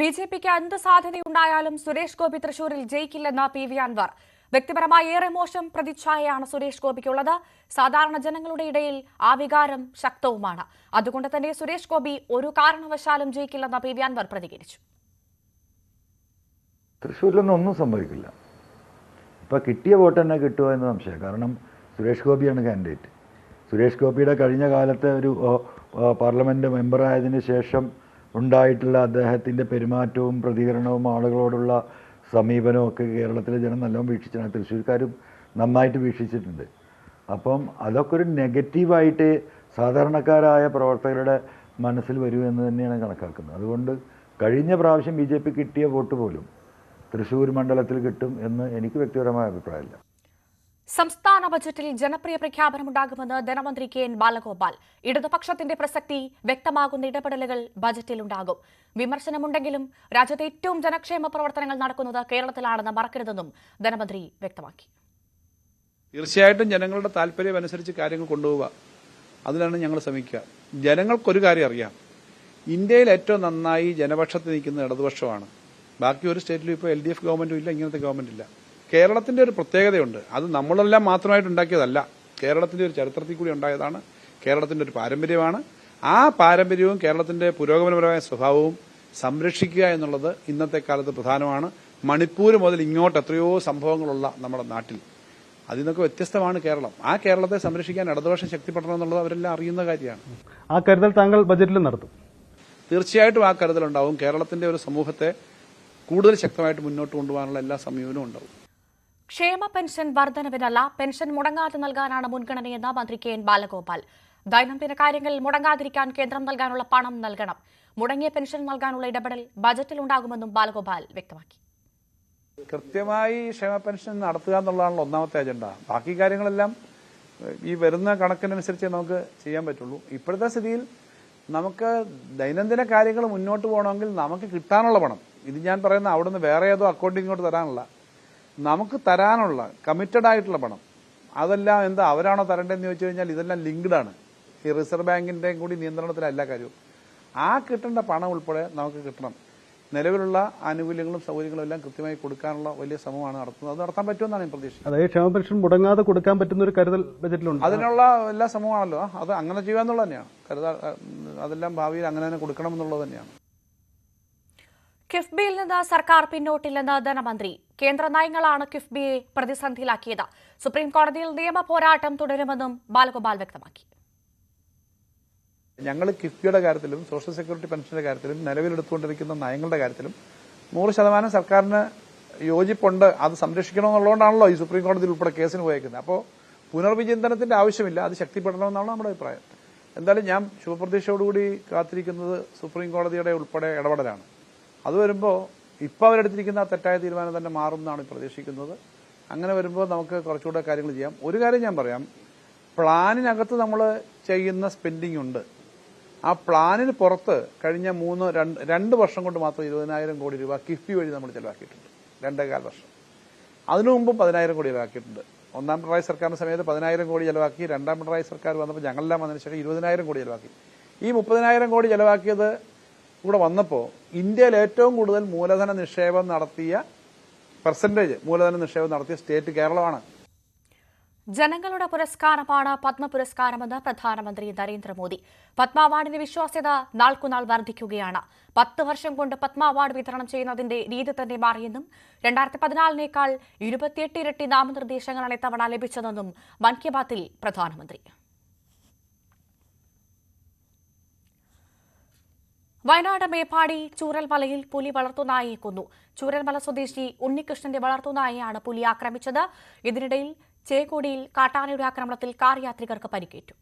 ബി ജെ പിക്ക് എന്ത് സാധ്യതയുണ്ടായാലും സുരേഷ് ഗോപി തൃശൂരിൽ ജയിക്കില്ലെന്ന് പി വി അൻവർ. വ്യക്തിപരമായി ഏറെ മോശം പ്രതിച്ഛായയാണ് സുരേഷ് ഗോപിക്കുള്ളത്. സാധാരണ ജനങ്ങളുടെ ഇടയിൽ ആ വികാരം ശക്തവുമാണ്. അതുകൊണ്ട് തന്നെ സുരേഷ് ഗോപി ഒരു കാരണവശാലും ജയിക്കില്ലെന്ന് പി വി അൻവർ പ്രതികരിച്ചു. തൃശ്ശൂരിലൊന്നും ഒന്നും സംഭവിക്കില്ല. ഇപ്പൊ കിട്ടിയ വോട്ട് തന്നെ കിട്ടുമോ എന്ന് സംശയം. കാരണം സുരേഷ് ഗോപിയാണ് കാൻഡിഡേറ്റ് സുരേഷ് ഗോപിയുടെ കഴിഞ്ഞ കാലത്തെ ഒരു പാർലമെന്റ് മെമ്പറായതിനു ശേഷം ഉണ്ടായിട്ടുള്ള അദ്ദേഹത്തിന്റെ പെരുമാറ്റവും പ്രതികരണവും ആളുകളോടുള്ള സമീപനവും ഒക്കെ കേരളത്തിലെ ജനം നല്ലോണം വീക്ഷിച്ചാണ് തൃശ്ശൂർക്കാരും നന്നായിട്ട് വീക്ഷിച്ചിട്ടുണ്ട്. അപ്പം അതൊക്കെ ഒരു നെഗറ്റീവായിട്ട് സാധാരണക്കാരായ പ്രവർത്തകരുടെ മനസ്സിൽ വരൂ എന്ന് തന്നെയാണ് കണക്കാക്കുന്നത്. അതുകൊണ്ട് കഴിഞ്ഞ പ്രാവശ്യം ബി ജെ പി കിട്ടിയ വോട്ട് പോലും തൃശ്ശൂർ മണ്ഡലത്തിൽ കിട്ടും എന്ന് എനിക്ക് വ്യക്തിപരമായ അഭിപ്രായമില്ല. സംസ്ഥാന ബജറ്റിൽ ജനപ്രിയ പ്രഖ്യാപനമുണ്ടാകുമെന്ന് ധനമന്ത്രി കെ എൻ ബാലഗോപാൽ. ഇടതുപക്ഷത്തിന്റെ പ്രസക്തി വ്യക്തമാകുന്ന ഇടപെടലുകൾ ബജറ്റിലുണ്ടാകും. വിമർശനമുണ്ടെങ്കിലും രാജ്യത്തെ ഏറ്റവും ജനക്ഷേമ പ്രവർത്തനങ്ങൾ നടക്കുന്നത് കേരളത്തിലാണെന്ന് മറക്കരുതെന്നും ധനമന്ത്രി വ്യക്തമാക്കി. തീർച്ചയായിട്ടും ജനങ്ങളുടെ താല്പര്യം അനുസരിച്ച് കാര്യങ്ങൾ കൊണ്ടുപോവുക. അതിനാണ് ഞങ്ങൾ ശ്രമിക്കുക. ജനങ്ങൾക്കൊരു കാര്യം അറിയാം. ഇന്ത്യയിൽ ഏറ്റവും നന്നായി ജനപക്ഷത്ത് നിൽക്കുന്ന ഇടതുപക്ഷമാണ്. ബാക്കി ഒരു സ്റ്റേറ്റിലും ഇപ്പോൾ എൽ ഡി എഫ് ഗവൺമെന്റും ഇല്ല ഇങ്ങനത്തെ ഗവൺമെന്റ് ഇല്ല കേരളത്തിന്റെ ഒരു പ്രത്യേകതയുണ്ട്. അത് നമ്മളെല്ലാം മാത്രമായിട്ട് ഉണ്ടാക്കിയതല്ല. കേരളത്തിന്റെ ഒരു ചരിത്രത്തിൽ കൂടി ഉണ്ടായതാണ്. കേരളത്തിന്റെ ഒരു പാരമ്പര്യമാണ്. ആ പാരമ്പര്യവും കേരളത്തിന്റെ പുരോഗമനപരമായ സ്വഭാവവും സംരക്ഷിക്കുക എന്നുള്ളത് ഇന്നത്തെ കാലത്ത് പ്രധാനമാണ്. മണിപ്പൂർ മുതൽ ഇങ്ങോട്ട് എത്രയോ സംഭവങ്ങളുള്ള നമ്മുടെ നാട്ടിൽ. അതിൽ നിന്നൊക്കെ വ്യത്യസ്തമാണ് കേരളം. ആ കേരളത്തെ സംരക്ഷിക്കാൻ ഇടതുപക്ഷം ശക്തിപ്പെടണം എന്നുള്ളത് അവരെല്ലാം അറിയുന്ന കാര്യമാണ്. ആ കരുതൽ താങ്കൾ ബജറ്റിൽ നടത്തും തീർച്ചയായിട്ടും ആ കരുതലുണ്ടാവും. കേരളത്തിന്റെ ഒരു സമൂഹത്തെ കൂടുതൽ ശക്തമായിട്ട് മുന്നോട്ട് കൊണ്ടുപോകാനുള്ള എല്ലാ സമീപനവും ഉണ്ടാവും. ക്ഷേമ പെൻഷൻ വർധനവിനല്ല പെൻഷൻ മുടങ്ങാതെ നൽകാനാണ് മുൻഗണനയെന്ന് മന്ത്രി കെ എൻ ബാലഗോപാൽ. ദൈനംദിന കാര്യങ്ങളിൽ മുടങ്ങാതിരിക്കാൻ കേന്ദ്രം നൽകാനുള്ള പണം നൽകണം. മുടങ്ങിയ പെൻഷൻ നൽകാനുള്ള ഇടപെടൽ ബജറ്റിൽ ഉണ്ടാകുമെന്നും ബാലഗോപാൽ വ്യക്തമാക്കി. കൃത്യമായി ക്ഷേമ പെൻഷൻ നടത്തുക എന്നുള്ളതാണല്ലോ ഒന്നാമത്തെ അജണ്ട. ബാക്കി കാര്യങ്ങളെല്ലാം ഈ വരുന്ന കണക്കിനനുസരിച്ച് നമുക്ക് ചെയ്യാൻ പറ്റുള്ളൂ. ഇപ്പോഴത്തെ സ്ഥിതിയിൽ നമുക്ക് ദൈനംദിന കാര്യങ്ങൾ മുന്നോട്ട് പോകണമെങ്കിൽ നമുക്ക് കിട്ടാനുള്ള പണം. ഇത് ഞാൻ പറയുന്ന അവിടുന്ന് വേറെ ഏതോ അക്കൗണ്ടിങ്ങോട്ട് തരാനുള്ള. നമുക്ക് തരാനുള്ള കമ്മിറ്റഡ് ആയിട്ടുള്ള പണം. അതെല്ലാം എന്താ അവരാണോ തരേണ്ടതെന്ന് ചോദിച്ചു കഴിഞ്ഞാൽ ഇതെല്ലാം ലിങ്ക്ഡ് ആണ്. ഈ റിസർവ് ബാങ്കിന്റെയും കൂടി നിയന്ത്രണത്തിലല്ല എല്ലാ കാര്യവും. ആ കിട്ടേണ്ട പണം ഉൾപ്പെടെ നമുക്ക് കിട്ടണം. നിലവിലുള്ള ആനുകൂല്യങ്ങളും സൗകര്യങ്ങളും എല്ലാം കൃത്യമായി കൊടുക്കാനുള്ള വലിയ ശ്രമമാണ് നടത്തുന്നത്. അത് നടത്താൻ പറ്റുമെന്നാണ് ഞാൻ പ്രതീക്ഷിക്കുന്നത്. അതായത് ക്ഷേമ പെൻഷൻ മുടങ്ങാതെ കൊടുക്കാൻ പറ്റുന്ന ഒരു കരുതൽ ബജറ്റിലുണ്ട് അതിനുള്ള എല്ലാ ശ്രമമാണല്ലോ. അത് അങ്ങനെ ചെയ്യാന്നുള്ളത് തന്നെയാണ്. കരുതാ അതെല്ലാം ഭാവിയിൽ അങ്ങനെ തന്നെ കൊടുക്കണം എന്നുള്ളത് തന്നെയാണ്. കിഫ്ബിയിൽ നിന്ന് സർക്കാർ പിന്നോട്ടില്ലെന്ന് ധനമന്ത്രി കേന്ദ്ര നയങ്ങളാണ് കിഫ്ബിയെ പ്രതിസന്ധിയിലാക്കിയത്. സുപ്രീം കോടതിയിൽ നിയമ പോരാട്ടം തുടരുമെന്നും ബാലഗോപാൽ വ്യക്തമാക്കി. ഞങ്ങൾ കിഫ്ബിയുടെ കാര്യത്തിലും സോഷ്യൽ സെക്യൂരിറ്റി പെൻഷന്റെ കാര്യത്തിലും നിലവിലെടുത്തുകൊണ്ടിരിക്കുന്ന നയങ്ങളുടെ കാര്യത്തിലും നൂറ് ശതമാനം സർക്കാരിന് യോജിപ്പുണ്ട്. അത് സംരക്ഷിക്കണമെന്നുള്ളതുകൊണ്ടാണല്ലോ ഈ സുപ്രീം കോടതിയിൽ ഉൾപ്പെടെ കേസിന് പോയേക്കുന്നത്. അപ്പോൾ പുനർവിചിന്തനത്തിന്റെ ആവശ്യമില്ല. അത് ശക്തിപ്പെടണമെന്നാണ് നമ്മുടെ അഭിപ്രായം. എന്തായാലും ഞാൻ ശുഭപ്രതീക്ഷയോടുകൂടി കാത്തിരിക്കുന്നത് സുപ്രീം കോടതിയുടെ ഉൾപ്പെടെ ഇടപെടലാണ്. അത് വരുമ്പോൾ ഇപ്പോൾ അവരെടുത്തിരിക്കുന്ന ആ തെറ്റായ തീരുമാനം തന്നെ മാറും എന്നാണ് പ്രതീക്ഷിക്കുന്നത്. അങ്ങനെ വരുമ്പോൾ നമുക്ക് കുറച്ചുകൂടെ കാര്യങ്ങൾ ചെയ്യാം. ഒരു കാര്യം ഞാൻ പറയാം. പ്ലാനിനകത്ത് നമ്മൾ ചെയ്യുന്ന സ്പെൻഡിങ് ഉണ്ട്. ആ പ്ലാനിന് പുറത്ത് കഴിഞ്ഞ മൂന്ന് രണ്ട് രണ്ട് വർഷം കൊണ്ട് മാത്രം ഇരുപതിനായിരം കോടി രൂപ കിഫ്ബി വഴി നമ്മൾ ചെലവാക്കിയിട്ടുണ്ട്. രണ്ടേകാൽ വർഷം. അതിനു മുമ്പും പതിനായിരം കോടി ചെലവാക്കിയിട്ടുണ്ട്. ഒന്നാം പിണറായി സർക്കാരിന്റെ സമയത്ത് പതിനായിരം കോടി ചെലവാക്കി. രണ്ടാം പിണറായി സർക്കാർ വന്നപ്പോൾ ഞങ്ങളെല്ലാം വന്നതിന് ശേഷം ഇരുപതിനായിരം കോടി ചെലവാക്കി. ഈ മുപ്പതിനായിരം കോടി ചെലവാക്കിയത് ഇവിടെ വന്നപ്പോൾ ഇന്ത്യയിൽ ഏറ്റവും കൂടുതൽ മൂലധന നിക്ഷേപം നടത്തിയ പെർസെന്റേജ് മൂലധന നിക്ഷേപം നടത്തിയ സ്റ്റേറ്റ് കേരളമാണ്. ജനങ്ങളുടെ പുരസ്കാരമാണ് പത്മ പുരസ്കാരമെന്ന് പ്രധാനമന്ത്രി നരേന്ദ്രമോദി. പത്മ അവാർഡിന്റെ വിശ്വാസ്യത നാൾക്കുനാൾ വർദ്ധിക്കുകയാണ്. പത്ത് വർഷം കൊണ്ട് പത്മ അവാർഡ് വിതരണം ചെയ്യുന്നതിന്റെ രീതി തന്നെ മാറിയെന്നും രണ്ടായിരത്തി പതിനാലിനേക്കാൾ ഇരുപത്തിയെട്ട് ഇരട്ടി നാമനിർദ്ദേശങ്ങളാണ് ഇത്തവണ ലഭിച്ചതെന്നും മൻ കി ബാത്തിൽ പ്രധാനമന്ത്രി. വയനാട് മേപ്പാടി ചൂരൽമലയിൽ പുലി വളർത്തുനായയെ കൊന്നു. ചൂരൽമല സ്വദേശി ഉണ്ണികൃഷ്ണന്റെ വളർത്തുനായയാണ് പുലി ആക്രമിച്ചത്. ഇതിനിടയിൽ ചേക്കോടിയിൽ കാട്ടാനയുടെ ആക്രമണത്തിൽ കാർ യാത്രികർക്ക് പരിക്കേറ്റു.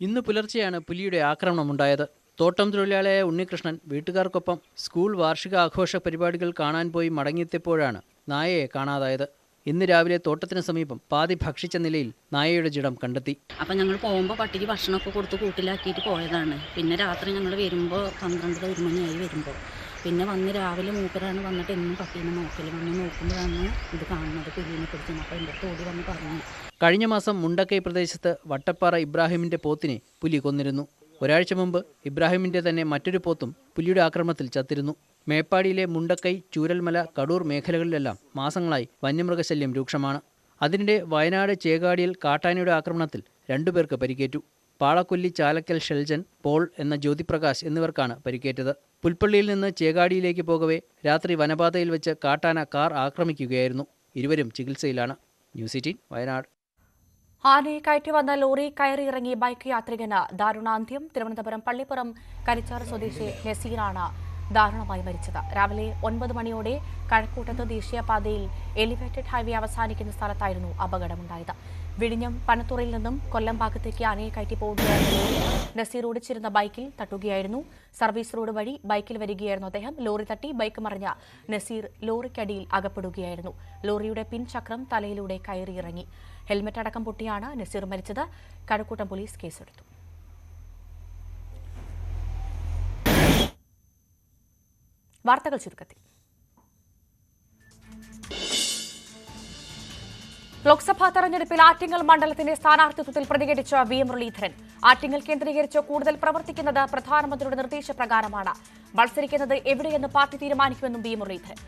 ഇന്ന് പുലർച്ചെയാണ് പുലിയുടെ ആക്രമണമുണ്ടായത്. തോട്ടം തൊഴിലാളിയായ ഉണ്ണികൃഷ്ണൻ വീട്ടുകാർക്കൊപ്പം സ്കൂൾ വാർഷിക ആഘോഷ പരിപാടികൾ കാണാൻ പോയി മടങ്ങിയെത്തിയപ്പോഴാണ് നായയെ കാണാതായത്. ഇന്ന് രാവിലെ തോട്ടത്തിന് സമീപം പാതി ഭക്ഷിച്ച നിലയിൽ നായയുടെ ജഡം കണ്ടെത്തി. അപ്പം ഞങ്ങൾ പോകുമ്പോൾ പട്ടിക്ക് ഭക്ഷണമൊക്കെ കൊടുത്ത് കൂട്ടിലാക്കിയിട്ട് പോയതാണ്. പിന്നെ രാത്രി ഞങ്ങൾ വരുമ്പോൾ പന്ത്രണ്ടര ഒരു മണിയായി വരുമ്പോൾ. പിന്നെ വന്ന് രാവിലെ മൂപ്പരാണ് വന്നിട്ട് എന്നും പട്ടീനെ നോക്കൽ വന്ന് നോക്കുമ്പോഴാണ് ഇത് കാണുന്നത് പുലിനെ പിടിച്ചത്. അപ്പോൾ എന്റെ തോടി വന്ന് പറഞ്ഞു. കഴിഞ്ഞ മാസം മുണ്ടക്കൈ പ്രദേശത്ത് വട്ടപ്പാറ ഇബ്രാഹിമിന്റെ പോത്തിനെ പുലി കൊന്നിരുന്നു. ഒരാഴ്ച മുമ്പ് ഇബ്രാഹിമിന്റെ തന്നെ മറ്റൊരു പോത്തും പുലിയുടെ ആക്രമണത്തിൽ ചത്തിരുന്നു. മേപ്പാടിയിലെ മുണ്ടക്കൈ ചൂരൽമല കടൂർ മേഖലകളിലെല്ലാം മാസങ്ങളായി വന്യമൃഗശല്യം രൂക്ഷമാണ്. അതിനിടെ വയനാട് ചേകാടിയിൽ കാട്ടാനയുടെ ആക്രമണത്തിൽ രണ്ടുപേർക്ക് പരിക്കേറ്റു. പാളക്കൊല്ലി ചാലക്കൽ ഷെൽജൻ പോൾ എന്ന ജ്യോതിപ്രകാശ് എന്നിവർക്കാണ് പരിക്കേറ്റത്. പുൽപ്പള്ളിയിൽ നിന്ന് ചേകാടിയിലേക്ക് പോകവേ രാത്രി വനപാതയിൽ വെച്ച് കാട്ടാന കാർ ആക്രമിക്കുകയായിരുന്നു. ഇരുവരും ചികിത്സയിലാണ്. News eighteen Wayanad. ആനയെ കയറ്റി വന്ന ലോറി കയറി ഇറങ്ങി ബൈക്ക് യാത്രികന് ദാരുണാന്ത്യം. തിരുവനന്തപുരം പള്ളിപ്പുറം കരിച്ചാർ സ്വദേശി നസീറാണ് ദാരുണമായി മരിച്ചത്. രാവിലെ ഒൻപത് മണിയോടെ കഴക്കൂട്ടത്ത് ദേശീയപാതയിൽ എലിവേറ്റഡ് ഹൈവേ അവസാനിക്കുന്ന സ്ഥലത്തായിരുന്നു അപകടമുണ്ടായത്. വിഴിഞ്ഞം പനത്തുറയിൽ നിന്നും കൊല്ലം ഭാഗത്തേക്ക് ആനയെ കയറ്റി പോകുകയായിരുന്ന നസീർ ഓടിച്ചിരുന്ന ബൈക്കിൽ തട്ടുകയായിരുന്നു. സർവീസ് റോഡ് വഴി ബൈക്കിൽ വരികയായിരുന്നു അദ്ദേഹം. ലോറി തട്ടി ബൈക്ക് മറിഞ്ഞ നസീർ ലോറിക്കടിയിൽ അകപ്പെടുകയായിരുന്നു. ലോറിയുടെ പിൻചക്രം തലയിലൂടെ കയറിയിറങ്ങി. ഹെൽമറ്റ് അടക്കം പൊട്ടിയാണ് നസീർ മരിച്ചത്. കഴക്കൂട്ടം പോലീസ് കേസെടുത്തു. വാർത്തകൾ ചുരുക്കത്തിൽ. ലോക്സഭാ തെരഞ്ഞെടുപ്പിൽ ആറ്റിങ്ങൽ മണ്ഡലത്തിന്റെ സ്ഥാനാർത്ഥിത്വത്തിൽ പ്രതികരിച്ച വി എം മുരളീധരൻ. ആറ്റിങ്ങൽ കേന്ദ്രീകരിച്ച് കൂടുതൽ പ്രവർത്തിക്കുന്നത് പ്രധാനമന്ത്രിയുടെ നിർദ്ദേശപ്രകാരമാണ്. മത്സരിക്കുന്നത് എവിടെയെന്ന് പാർട്ടി തീരുമാനിക്കുമെന്നും വി മുരളീധരൻ.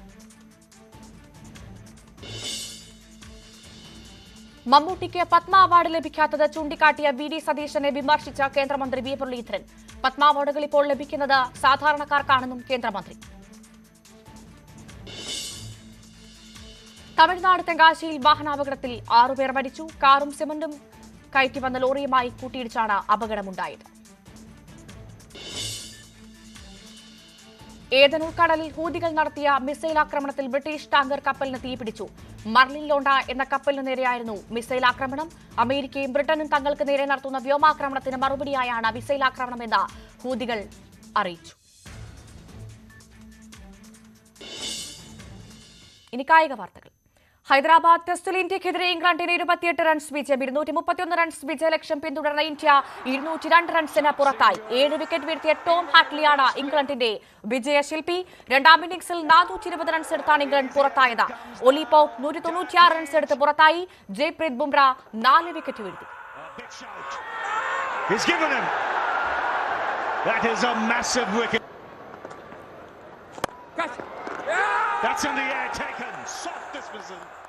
മമ്മൂട്ടിക്ക് പത്മ അവാർഡ് ലഭിക്കാത്തത് ചൂണ്ടിക്കാട്ടിയ വി ഡി സതീശനെ വിമർശിച്ച കേന്ദ്രമന്ത്രി വി മുരളീധരൻ. പത്മ അവാർഡുകൾ ഇപ്പോൾ ലഭിക്കുന്നത് സാധാരണക്കാർക്കാണെന്നും കേന്ദ്രമന്ത്രി. തമിഴ്നാട് തെങ്കാശിയിൽ വാഹനാപകടത്തിൽ ആറുപേർ മരിച്ചു. കാറും സിമന്റും കയറ്റി വന്ന ലോറിയുമായി കൂട്ടിയിടിച്ചാണ് അപകടമുണ്ടായത്. ഏതനൂർ കടലിൽ ഹൂതികൾ നടത്തിയ മിസൈൽ ആക്രമണത്തിൽ ബ്രിട്ടീഷ് ടാങ്കർ കപ്പലിന് തീപിടിച്ചു മർലിൻ ലോണ്ട എന്ന കപ്പലിന് നേരെയായിരുന്നു മിസൈൽ ആക്രമണം. അമേരിക്കയും ബ്രിട്ടനും തങ്ങൾക്ക് നേരെ നടത്തുന്ന വ്യോമാക്രമണത്തിന് മറുപടിയായാണ് മിസൈൽ ആക്രമണമെന്ന് ഹൂതികൾ അറിയിച്ചു. ഇനി കായിക വാർത്തകൾ. ഹൈദരാബാദ് ടെസ്റ്റിൽ ഇന്ത്യക്കെതിരെ ഇംഗ്ലണ്ടിന് ഇരുപത്തിയെട്ട് റൺസ് വിജയം. ഇരുന്നൂറ്റി മുപ്പത്തിയൊന്ന് റൺസ് വിജയ ലക്ഷ്യം പിന്തുടർന്ന ഇന്ത്യ ഇരുന്നൂറ്റി രണ്ട് റൺസിന് പുറത്തായി. ഏഴ് വിക്കറ്റ് വീഴ്ത്തിയ ടോം ഹാറ്റ്ലിയാണ് ഇംഗ്ലണ്ടിന്റെ വിജയശില്പി. രണ്ടാം ഇന്നിംഗ്സിൽ നാനൂറ്റി ഇരുപത് റൺസ് എടുത്താണ് ഇംഗ്ലണ്ട് പുറത്തായത്. ഒലിപോ നൂറ്റി തൊണ്ണൂറ്റിയാറ് റൺസ് എടുത്ത് പുറത്തായി. ജയ്പ്രീത് ബുംറ നാല് വിക്കറ്റ് വീഴ്ത്തി. He's given him. That is a massive wicket. That's in the air taken. soft distancing.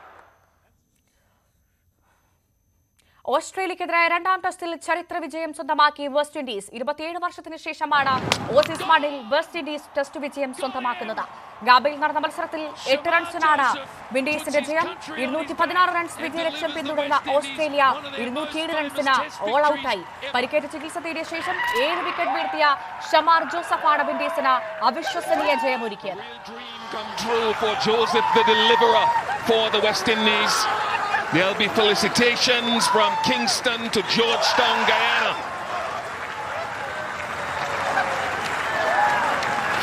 ഓസ്ട്രേലിയക്കെതിരായ രണ്ടാം ടെസ്റ്റിൽ ചരിത്ര വിജയം സ്വന്തമാക്കി വെസ്റ്റ് ഇൻഡീസ്. ഇരുപത്തിയേഴ് വർഷത്തിന് ശേഷമാണ് ഓസീസ് മണ്ണിൽ വെസ്റ്റ് ഇൻഡീസ് ടെസ്റ്റ് വിജയം സ്വന്തമാക്കുന്നത്. ഗാബയിൽ നടന്ന മത്സരത്തിൽ എട്ട് റൺസിനാണ് വിൻഡീസിന്റെ ജയം. ഇരുന്നൂറ്റി പതിനാറ് റൺസ് വിജയലക്ഷ്യം പിന്തുടർന്ന ഓസ്ട്രേലിയ ഇരുന്നൂറ്റിയേഴ് റൺസിന് ഓൾ ഔട്ടായി പരിക്കേറ്റ് ചികിത്സ തേടിയ ശേഷം ഏഴ് വിക്കറ്റ് വീഴ്ത്തിയ ഷമാർ ജോസഫാണ് വിൻഡീസിന് അവിശ്വസനീയ ജയമൊരുക്കിയത്. For the West Indies. There'll be felicitations from Kingston to Georgetown, Guyana.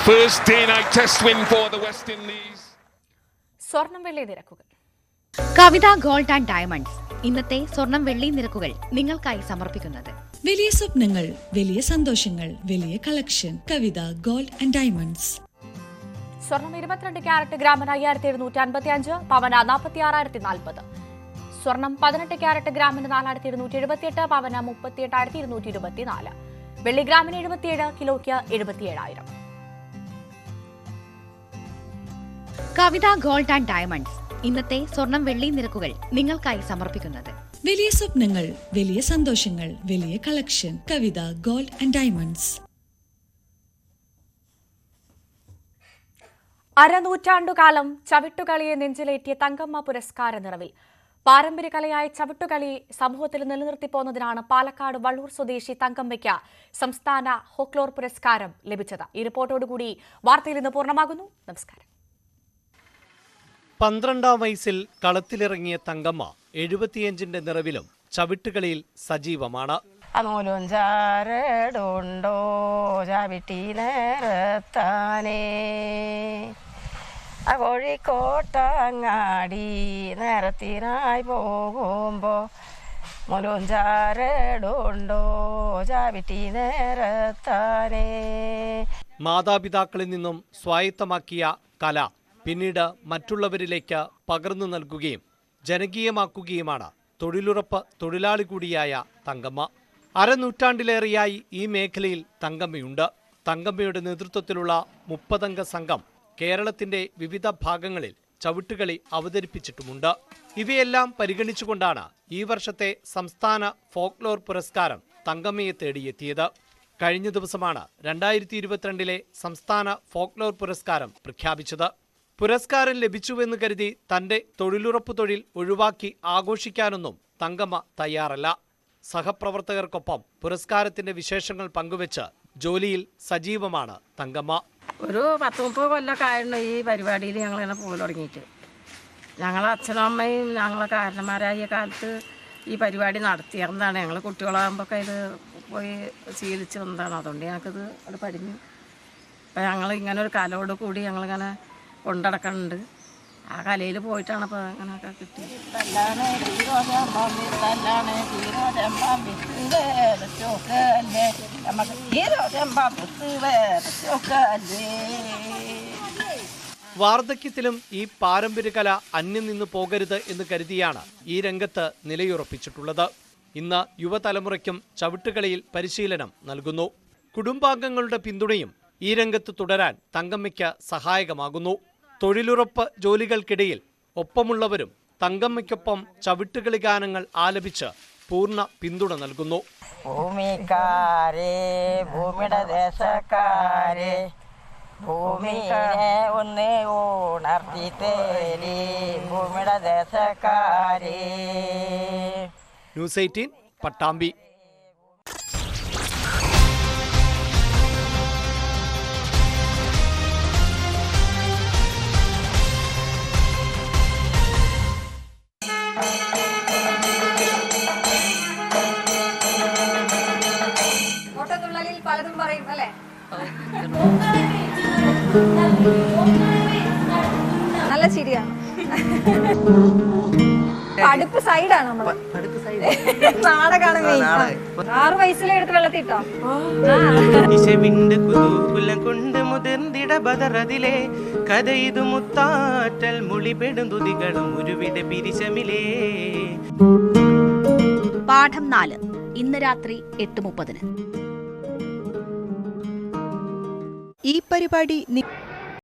First day night test win for the West Indies. സ്വർണം വെള്ളി നിരക്കുകൾ. കവിത ഗോൾഡ് ആൻഡ് ഡയമണ്ട്സ് ഇന്നത്തെ സ്വർണം വെള്ളി നിരക്കുകൾ നിങ്ങൾക്കായി സമർപ്പിക്കുന്നത്. വലിയ സ്വപ്നങ്ങൾ വലിയ സന്തോഷങ്ങൾ വലിയ collection Kavitha gold and diamonds സ്വർണം ഇരുപത്തിരണ്ട് ക്യാരറ്റ് ഗ്രാമിന് അയ്യായിരത്തി എഴുന്നൂറ്റി അൻപത്തി അഞ്ച് പവന നാൽപ്പത്തി ആറായിരത്തി നാൽപ്പത്. സ്വർണം പതിനെട്ട് ക്യാരറ്റ് ഗ്രാമിന് നാലായിരത്തി ഇരുന്നൂറ്റി എഴുപത്തിയെട്ട് പവന മുപ്പത്തി എട്ടായിരത്തി ഇരുന്നൂറ്റി ഇരുപത്തിനാല് വെള്ളി ഗ്രാമിന് എഴുപത്തിയേഴ് കിലോയ്ക്ക് എഴുപത്തിയേഴായിരം. Kavitha gold and diamonds. ഇന്നത്തെ സ്വർണം വെള്ളി നിരക്കുകൾ നിങ്ങൾക്കായി സമർപ്പിക്കുന്നത്. വലിയ സ്വപ്നങ്ങൾ വലിയ സന്തോഷങ്ങൾ വലിയ collection. Kavitha gold and diamonds. അരനൂറ്റാണ്ടുകാലം ചവിട്ടുകളിയെ നെഞ്ചിലേറ്റിയ തങ്കമ്മ പുരസ്കാര നിറവിൽ പാരമ്പര്യ കലയായ ചവിട്ടുകളി സമൂഹത്തിൽ നിലനിർത്തിപ്പോന്നതിനാണ് പാലക്കാട് വള്ളൂർ സ്വദേശി തങ്കമ്മയ്ക്ക് സംസ്ഥാന ഹോക്ലോർ പുരസ്കാരം ലഭിച്ചത്. ഈ റിപ്പോർട്ടോടുകൂടി വാർത്തയിൽ ഇന്ന് പൂർണമാകുന്നു. നമസ്കാരം. പന്ത്രണ്ടാം വയസ്സിൽ കളത്തിലിറങ്ങിയ തങ്കമ്മ എഴുപത്തിയഞ്ചിന്റെ നിറവിലും ചവിട്ടുകളിയിൽ സജീവമാണ്. അനൂലുംചാരടുണ്ടോ ചവിട്ടി നേരത്താനേ? ആ കോഴിക്കോട്ടങ്ങാടി നേരത്തിനായി പോകുമ്പോ മുലുംചാരടുണ്ടോ ചാവിട്ടി നേരത്താനേ. മാതാപിതാക്കളിൽ നിന്നും സ്വായത്തമാക്കിയ കല പിന്നീട് മറ്റുള്ളവരിലേക്ക് പകർന്നു നൽകുകയും ജനകീയമാക്കുകയുമാണ് തൊഴിലുറപ്പ് തൊഴിലാളി കൂടിയായ തങ്കമ്മ. അരനൂറ്റാണ്ടിലേറെയായി ഈ മേഖലയിൽ തങ്കമ്മയുണ്ട്. തങ്കമ്മയുടെ നേതൃത്വത്തിലുള്ള മുപ്പതംഗ സംഘം കേരളത്തിന്റെ വിവിധ ഭാഗങ്ങളിൽ ചവിട്ടുകളി അവതരിപ്പിച്ചിട്ടുമുണ്ട്. ഇവയെല്ലാം പരിഗണിച്ചുകൊണ്ടാണ് ഈ വർഷത്തെ സംസ്ഥാന ഫോക്ലോർ പുരസ്കാരം തങ്കമ്മയെ തേടിയെത്തിയത്. കഴിഞ്ഞ ദിവസമാണ് രണ്ടായിരത്തി ഇരുപത്തിരണ്ടിലെ സംസ്ഥാന ഫോക്ലോർ പുരസ്കാരം പ്രഖ്യാപിച്ചത്. പുരസ്കാരം ലഭിച്ചുവെന്ന് കരുതി തന്റെ തൊഴിലുറപ്പ് തൊഴിൽ ഒഴിവാക്കി ആഘോഷിക്കാനൊന്നും തങ്കമ്മ തയ്യാറല്ല. സഹപ്രവർത്തകർക്കൊപ്പം പുരസ്കാരത്തിന്റെ വിശേഷങ്ങൾ പങ്കുവച്ച് ജോലിയിൽ സജീവമാണ് തങ്കമ്മ. ഒരു പത്ത് മുപ്പത് കൊല്ലമൊക്കെ ആയിരുന്നു ഈ പരിപാടിയിൽ ഞങ്ങൾ ഇങ്ങനെ പോയി തുടങ്ങിയിട്ട്. ഞങ്ങളെ അച്ഛനും അമ്മയും ഞങ്ങളെ കാരണന്മാരായ കാലത്ത് ഈ പരിപാടി നടത്തിയിരുന്നതാണ് ഞങ്ങൾ കുട്ടികളാകുമ്പോൾ ഇത് പോയി ശീലിച്ച് വന്നതാണ്. അതുകൊണ്ട് ഞങ്ങൾക്കിത് അത് പഠിഞ്ഞു അപ്പം ഞങ്ങൾ ഇങ്ങനെ ഒരു കലയോട് കൂടി ഞങ്ങളിങ്ങനെ കൊണ്ടടക്കുന്നുണ്ട് ആ കലയിൽ പോയിട്ടാണ് ഇപ്പോൾ അങ്ങനെയൊക്കെ കിട്ടിയത്. വാർദ്ധക്യത്തിലും ഈ പാരമ്പര്യകല അന്യം നിന്ന് പോകരുത് എന്ന് കരുതിയാണ് ഈ രംഗത്ത് നിലയുറപ്പിച്ചിട്ടുള്ളത്. ഇന്ന് യുവതലമുറയ്ക്കും ചവിട്ടുകളിയിൽ പരിശീലനം നൽകുന്നു. കുടുംബാംഗങ്ങളുടെ പിന്തുണയും ഈ രംഗത്ത് തുടരാൻ തങ്കമ്മയ്ക്ക് സഹായകമാകുന്നു. തൊഴിലുറപ്പ് ജോലികൾക്കിടയിൽ ഒപ്പമുള്ളവരും തങ്കമ്മയ്ക്കൊപ്പം ചവിട്ടുകളി ഗാനങ്ങൾ ആലപിച്ച് പൂർണ പിന്തുണ നൽകുന്നു. ഭൂമിക്കാരെ ഭൂമിയുടെ ദേശക്കാരെ ഭൂമിയെ ഒന്ന് ഉണർത്തി തേരി ഭൂമിയുടെ ദേശക്കാരെ. News eighteen Pattambi. നല്ല ചിരിയാണ് അടുപ്പ് സൈഡാണ് നമ്മൾ. നാടകാണ് ആറു വയസ്സിലെ എടുത്ത് വെള്ളത്തിട്ടോ? ഇശവിണ്ട് കുതൂകുലം കൊണ്ട് മുതിർന്നിട ബദറതിലെ മുത്താറ്റൽ മുളിപെടും തുതികളും ഒരുവിട പിരിശമിലേ. പാഠം നാല്. ഇന്ന് രാത്രി എട്ട് മുപ്പതിന്. ഈ പരിപാടി